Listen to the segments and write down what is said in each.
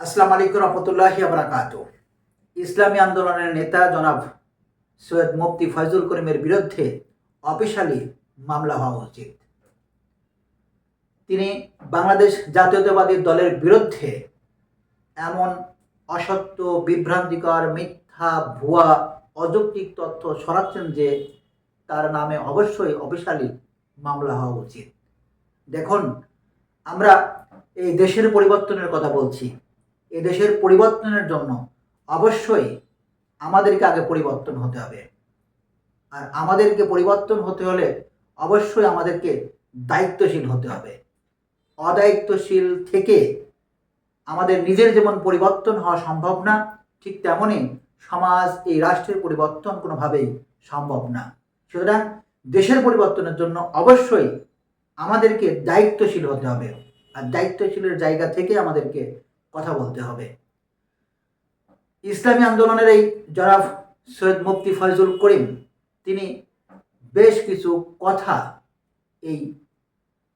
আসসালামু আলাইকুম রহমতুল্লাহি আবরাকাত ইসলামী আন্দোলনের নেতা জনাব সৈয়দ মুফতি ফয়জুল করিমের বিরুদ্ধে অফিসালি মামলা হওয়া উচিত। তিনি বাংলাদেশ জাতীয়তাবাদী দলের বিরুদ্ধে এমন অসত্য, বিভ্রান্তিকর, মিথ্যা, ভুয়া, অযৌক্তিক তথ্য ছড়াচ্ছেন যে তার নামে অবশ্যই অফিসালি মামলা হওয়া উচিত। দেখুন, আমরা এই দেশের পরিবর্তনের কথা বলছি। এ দেশের পরিবর্তনের জন্য অবশ্যই আমাদেরকে আগে পরিবর্তন হতে হবে। আর আমাদেরকে পরিবর্তন হতে হলে অবশ্যই আমাদেরকে দায়িত্বশীল হতে হবে। অদায়িত্বশীল থেকে আমাদের নিজের যেমন পরিবর্তন হওয়া সম্ভব না, ঠিক তেমনই সমাজ এই রাষ্ট্রের পরিবর্তন কোনোভাবেই সম্ভব না। সুতরাং দেশের পরিবর্তনের জন্য অবশ্যই আমাদেরকে দায়িত্বশীল হতে হবে। আর দায়িত্বশীলের জায়গা থেকে আমাদেরকে কথা বলতে হবে। ইসলামী আন্দোলনের এই জনাব সৈয়দ মুফতি ফয়জুল করিম, তিনি বেশ কিছু কথা এই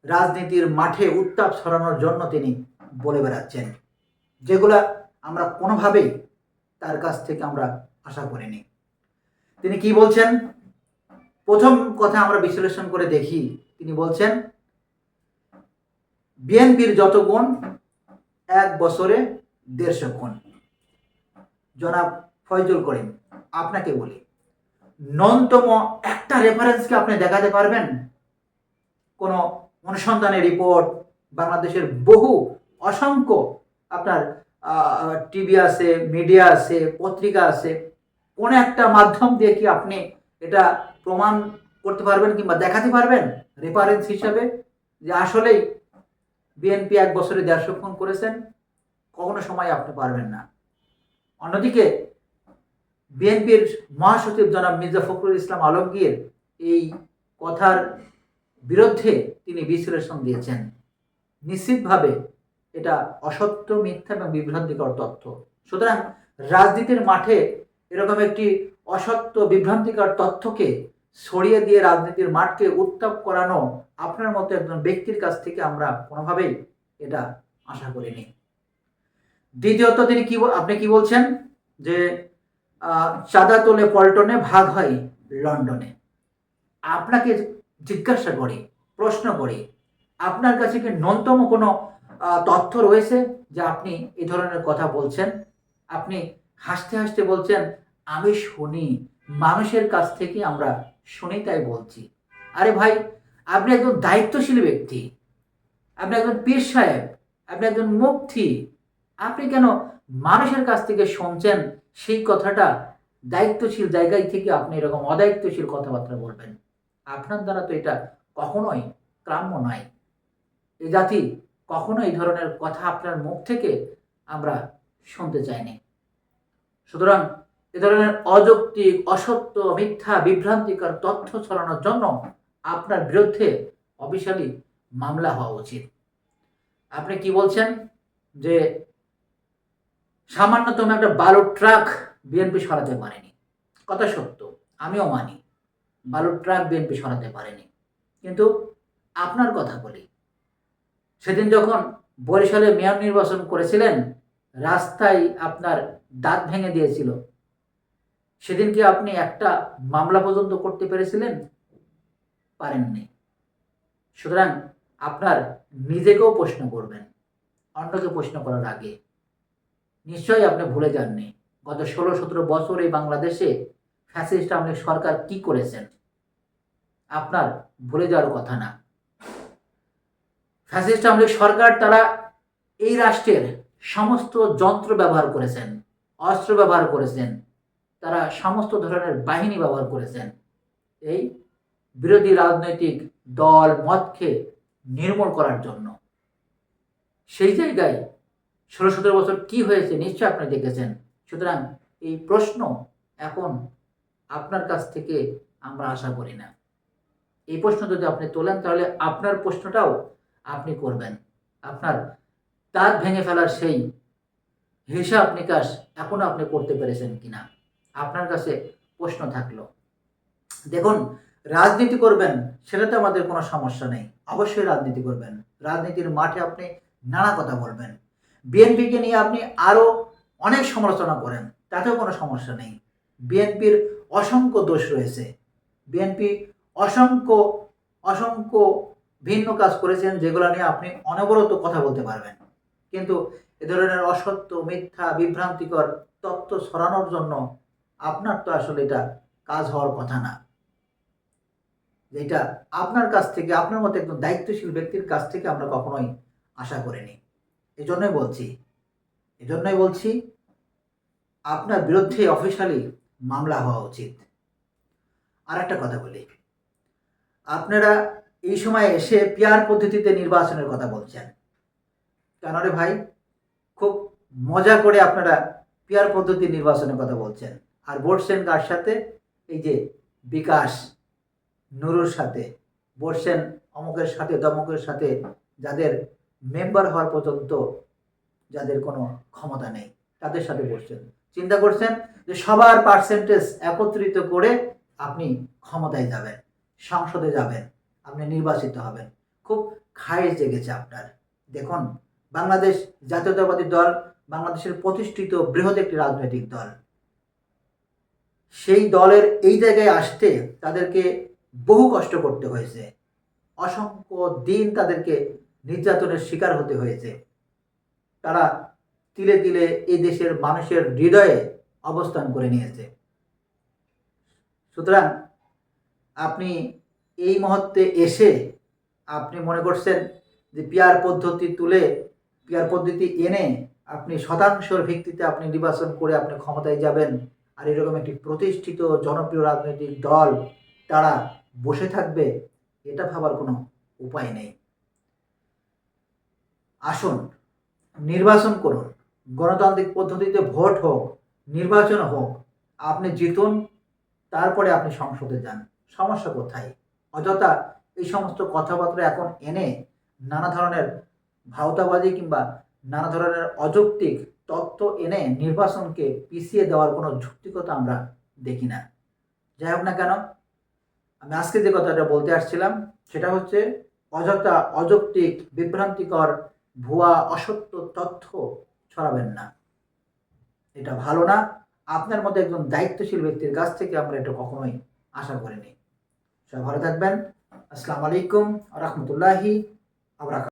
রাজনীতির মাঠে উত্তাপ ছড়ানোর জন্য তিনি বলে বেড়াচ্ছেন, যেগুলা আমরা কোনোভাবেই তার কাছ থেকে আমরা আশা করিনি। তিনি কি বলছেন? প্রথম কথা আমরা বিশ্লেষণ করে দেখি, তিনি বলছেন, বিএনপির যত গুণ এক বছরে দেড়শো গুণ। জনাব ফয়জুল করিম, আপনাকে বলি, ন্যূনতম একটা রেফারেন্সকে আপনি দেখাতে পারবেন? কোনো অনুসন্ধানের রিপোর্ট বাংলাদেশের বহু অসংখ্য আপনার টিভি আছে মিডিয়া আছে, পত্রিকা আছে, কোনো একটা মাধ্যম দিয়ে কি আপনি এটা প্রমাণ করতে পারবেন কিংবা দেখাতে পারবেন? রেফারেন্স হিসাবে যে আসলেই বিএনপি এক বছরে দেড়শো ফোন করেছেন, কখনো সময় আপনি পারবেন না। অন্যদিকে বিএনপির মহাসচিব জনাব মির্জা ফখরুল ইসলাম আলমগীর এই কথার বিরুদ্ধে তিনি বিশ্লেষণ দিয়েছেন। নিশ্চিতভাবে এটা অসত্য, মিথ্যা এবং বিভ্রান্তিকর তথ্য। সুতরাং রাজনীতির মাঠে এরকম একটি অসত্য, বিভ্রান্তিকর তথ্যকে ছড়িয়ে দিয়ে রাজনীতির মাঠকে উত্তাপ করানো আপনার মতো একজন ব্যক্তির কাছ থেকে আমরা কোনোভাবেই এটা আশা করিনি। দ্বিতীয়ত তিনি কি আপনি কি বলছেন? যে চাঁদা তোলে পল্টনে ভাগ হয় লন্ডনে। আপনাকে জিজ্ঞাসা করি, প্রশ্ন করি, আপনার কাছে কি ন্যূনতম কোনো তথ্য রয়েছে যে আপনি এই ধরনের কথা বলছেন? আপনি হাসতে হাসতে বলছেন, আমি শুনি, মানুষের কাছ থেকে আমরা শুনি তাই বলছি। আরে ভাই, আপনি একজন দায়িত্বশীল ব্যক্তি। আপনি একজন পীর সাহেব, আপনি একজন মুক্তি আপনি কেন মানুষের কাছ থেকে শুনছেন সেই কথাটা? দায়িত্বশীল জায়গায় থেকে আপনি এরকম অদায়িত্বশীল কথাবার্তা বলবেন। আপনার দ্বারা তো এটা কখনোই কাম্য নয়। এ জাতি কখনো এই ধরনের কথা আপনার মুখ থেকে আমরা শুনতে চাইনি। সুতরাং এ ধরনের অযৌক্তিক, অসত্য, মিথ্যা, বিভ্রান্তিকর তথ্য ছড়ানোর জন্য আপনার বিরুদ্ধে অফিসিয়ালি মামলা হওয়া উচিত। আপনি কি বলছেন? যে সামান্যতম একটা বালুর ট্রাক বিএনপি সরাতে পারেনি। কথা সত্য, আমিও মানি, বালুর ট্রাক বিএনপি সরাতে পারেনি। কিন্তু আপনার কথা বলি, সেদিন যখন বরিশালে মেয়র নির্বাচন করেছিলেন, রাস্তায় আপনার দাঁত ভেঙে দিয়েছিল। সেদিন কি আপনি একটা মামলা পর্যন্ত করতে পেরেছিলেন? পারেননি। সুতরাং আপনার নিজেকেও প্রশ্ন করবেন। অন্যকে প্রশ্ন করার আগে। নিশ্চয়ই আপনি ভুলে যাননি। গত ষোলো সতেরো বছর এই বাংলাদেশে ফ্যাসিস্ট আমলে সরকার কি করেছেন? আপনার ভুলে যাওয়ার কথা না। ফ্যাসিস্ট আমলে সরকার তারা এই রাষ্ট্রের সমস্ত যন্ত্র ব্যবহার করেছেন, অস্ত্র ব্যবহার করেছেন তারা সমস্ত ধরনের বাহিনী ব্যবহার করেছেন। এই বিরোধী রাজনৈতিক দল, মতকে নির্মূল করার জন্য। সেই জায়গায় ষোলো সতেরো বছর কি হয়েছে নিশ্চয় আপনি দেখেছেন। সুতরাং এই প্রশ্ন এখন আপনার কাছ থেকে আমরা আশা করি না। এই প্রশ্ন যদি আপনি তোলেন, তাহলে আপনার প্রশ্নটাও আপনি করবেন। আপনার দাঁত ভেঙে ফেলার সেই হিসাব নিকাশ এখনও আপনি করতে পেরেছেন কিনা। আপনার কাছে প্রশ্ন থাকল। দেখুন, রাজনীতি করবেন, সেটাতে আমাদের কোনো সমস্যা নেই। অবশ্যই রাজনীতি করবেন। রাজনীতির মাঠে আপনি নানা কথা বলবেন। বিএনপিকে নিয়ে আপনি আরও অনেক সমালোচনা করেন, তাতেও কোনো সমস্যা নেই। বিএনপির অসংখ্য দোষ রয়েছে। বিএনপি অসংখ্য অসংখ্য ভিন্ন কাজ করেছেন, যেগুলো নিয়ে আপনি অনবরত কথা বলতে পারবেন। কিন্তু এ ধরনের অসত্য, মিথ্যা, বিভ্রান্তিকর তথ্য ছড়ানোর জন্য আপনার তো আসলে এটা কাজ হওয়ার কথা না। যেটা আপনার কাছ থেকে, আপনার মতো একজন দায়িত্বশীল ব্যক্তির কাছ থেকে আমরা কখনোই আশা করিনি। এই জন্যই বলছি এই জন্যই বলছি, আপনার বিরুদ্ধে অফিসিয়ালি মামলা হওয়া উচিত। আর একটা কথা বলি, আপনারা এই সময় এসে পিয়ার পদ্ধতিতে নির্বাচনের কথা বলছেন। কেন রে ভাই? খুব মজা করে আপনারা পিয়ার পদ্ধতি নির্বাচনের কথা বলছেন। আর বসছেন কার সাথে এই যে বিকাশ, নুরুর সাথে বসছেন অমুকের সাথে, দমকের সাথে যাদের মেম্বার হওয়ার পর্যন্ত যাদের কোনো ক্ষমতা নেই, তাদের সাথে বসছেন। চিন্তা করছেন যে সবার পার্সেন্টেজ একত্রিত করে আপনি ক্ষমতায় যাবেন, সংসদে যাবেন, আপনি নির্বাচিত হবেন। খুব খায়েশ জেগেছে আপনার। দেখুন, বাংলাদেশ জাতীয়তাবাদী দল বাংলাদেশের প্রতিষ্ঠিত বৃহৎ একটি রাজনৈতিক দল। সেই দলের এই জায়গায় আসতে তাদেরকে বহু কষ্ট করতে হয়েছে। অসংখ্য দিন তাদেরকে নির্যাতনের শিকার হতে হয়েছে। তারা তিলে তিলে এই দেশের মানুষের হৃদয়ে অবস্থান করে নিয়েছে। সুতরাং আপনি এই মুহূর্তে এসে আপনি মনে করছেন যে পিয়ার পদ্ধতি তুলে, পিয়ার পদ্ধতি এনে আপনি শতাংশের ভিত্তিতে আপনি নির্বাচন করে আপনি ক্ষমতায় যাবেন। আর এরকম একটি প্রতিষ্ঠিত জনপ্রিয় রাজনৈতিক দল তারা বসে থাকবে, এটা ভাবার কোনো উপায় নেই। আসুন, নির্বাচন করুন। গণতান্ত্রিক পদ্ধতিতে ভোট হোক, নির্বাচন হোক, আপনি জিতুন, তারপরে আপনি সংসদে যান। সমস্যা কোথায়? অযথা এই সমস্ত কথাবার্তা এখন এনে নানা ধরনের ভাওতাবাজি কিংবা নানা ধরনের অযৌক্তিক তত্ত্ব এনে নির্বাচনকে পিছিয়ে দেওয়ার কোনো যুক্তিকতা আমরা দেখি না। যাই হোক না কেন, আমি আজকে যে কথাটা বলতে আসছিলাম, সেটা হচ্ছে অযথা অযৌক্তিক, বিভ্রান্তিকর, ভুয়া, অসত্য তথ্য ছড়াবেন না। এটা ভালো না। আপনার মতো একজন দায়িত্বশীল ব্যক্তির কাছ থেকে আমরা এটা কখনোই আশা করিনি। সবাই ভালো থাকবেন। আসসালামু আলাইকুম রহমতুল্লাহি আবরাকাত